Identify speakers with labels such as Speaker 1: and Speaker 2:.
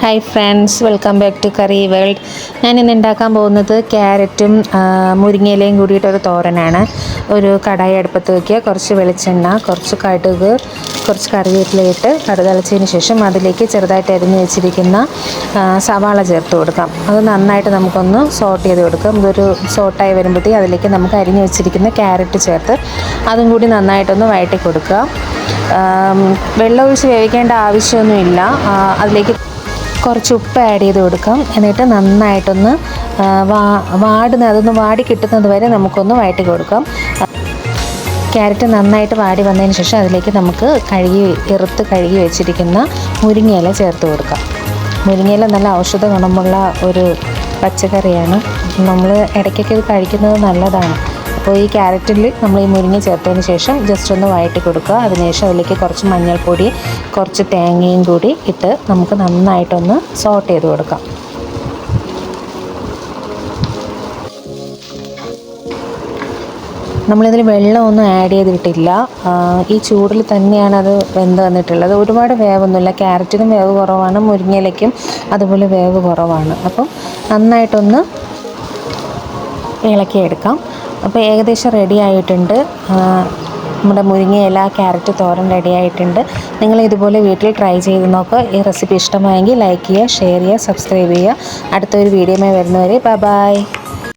Speaker 1: Hi friends welcome back to curry world ഞാൻ ഇന്ന് ഉണ്ടാക്കാൻ പോകുന്നത് ക്യാരറ്റും മുരിങ്ങയിലയും കൂടിയിട്ടൊരു തോരനാണ്. ഒരു കടായി അടുപ്പത്ത് വയ്ക്കുക കുറച്ച് വെളിച്ചെണ്ണ കുറച്ച് കടുക് കുറച്ച് കറിവേപ്പിലയിട്ട് കടുതളച്ചതിന് ശേഷം അതിലേക്ക് ചെറുതായിട്ട് അരിഞ്ഞ് വെച്ചിരിക്കുന്ന സവാള ചേർത്ത് കൊടുക്കാം. അത് നന്നായിട്ട് നമുക്കൊന്ന് സോട്ട് ചെയ്ത് കൊടുക്കാം. ഇതൊരു സോട്ടായി വരുമ്പോഴത്തേക്ക് അതിലേക്ക് നമുക്ക് അരിഞ്ഞ് വെച്ചിരിക്കുന്ന ക്യാരറ്റ് ചേർത്ത് അതും കൂടി നന്നായിട്ടൊന്ന് വഴറ്റി കൊടുക്കുക. വെള്ളമൊഴിച്ച് വേവിക്കേണ്ട ആവശ്യമൊന്നുമില്ല. അതിലേക്ക് കുറച്ച് ഉപ്പ് ആഡ് ചെയ്ത് കൊടുക്കാം. എന്നിട്ട് നന്നായിട്ടൊന്ന് വാ വാടുന്ന അതൊന്ന് വാടി കിട്ടുന്നത് വരെ നമുക്കൊന്ന് വഴറ്റി കൊടുക്കാം. ക്യാരറ്റ് നന്നായിട്ട് വാടി വന്നതിന് ശേഷം അതിലേക്ക് നമുക്ക് കഴുകി ഇറുത്ത് കഴുകി വെച്ചിരിക്കുന്ന മുരിങ്ങയില ചേർത്ത് കൊടുക്കാം. മുരിങ്ങയില നല്ല ഔഷധ ഗുണമുള്ള ഒരു പച്ചക്കറിയാണ്. നമ്മൾ ഇടയ്ക്കൊക്കെ ഇത് കഴിക്കുന്നത് നല്ലതാണ്. അപ്പോൾ ഈ ക്യാരറ്റിൽ നമ്മൾ ഈ മുരിങ്ങ ചേർത്തതിന് ശേഷം ജസ്റ്റ് ഒന്ന് വഴറ്റി കൊടുക്കുക. അതിനുശേഷം അതിലേക്ക് കുറച്ച് മഞ്ഞൾപ്പൊടി കുറച്ച് തേങ്ങയും കൂടി ഇട്ട് നമുക്ക് നന്നായിട്ടൊന്ന് സോട്ട് ചെയ്ത് കൊടുക്കാം. നമ്മളിതിൽ വെള്ളമൊന്നും ആഡ് ചെയ്തിട്ടില്ല. ഈ ചൂടിൽ തന്നെയാണ് അത് വെന്ത് വന്നിട്ടുള്ളത്. ഒരുപാട് വേവൊന്നുമില്ല. ക്യാരറ്റിനും വേവ് കുറവാണ് മുരിങ്ങയിലേക്കും അതുപോലെ വേവ് കുറവാണ്. അപ്പം നന്നായിട്ടൊന്ന് ഇളക്കിയെടുക്കാം. അപ്പോൾ ഏകദേശം റെഡി ആയിട്ടുണ്ട്. നമ്മുടെ മുരിങ്ങയില ക്യാരറ്റ് തോരൻ റെഡി ആയിട്ടുണ്ട്. നിങ്ങൾ ഇതുപോലെ വീട്ടിൽ ട്രൈ ചെയ്ത് നോക്കുക ഈ റെസിപ്പി ഇഷ്ടമായെങ്കിൽ ലൈക്ക് ചെയ്യുക ഷെയർ ചെയ്യുക സബ്സ്ക്രൈബ് ചെയ്യുക. അടുത്തൊരു വീഡിയോമായി വരുന്നവരെ ബൈ ബൈ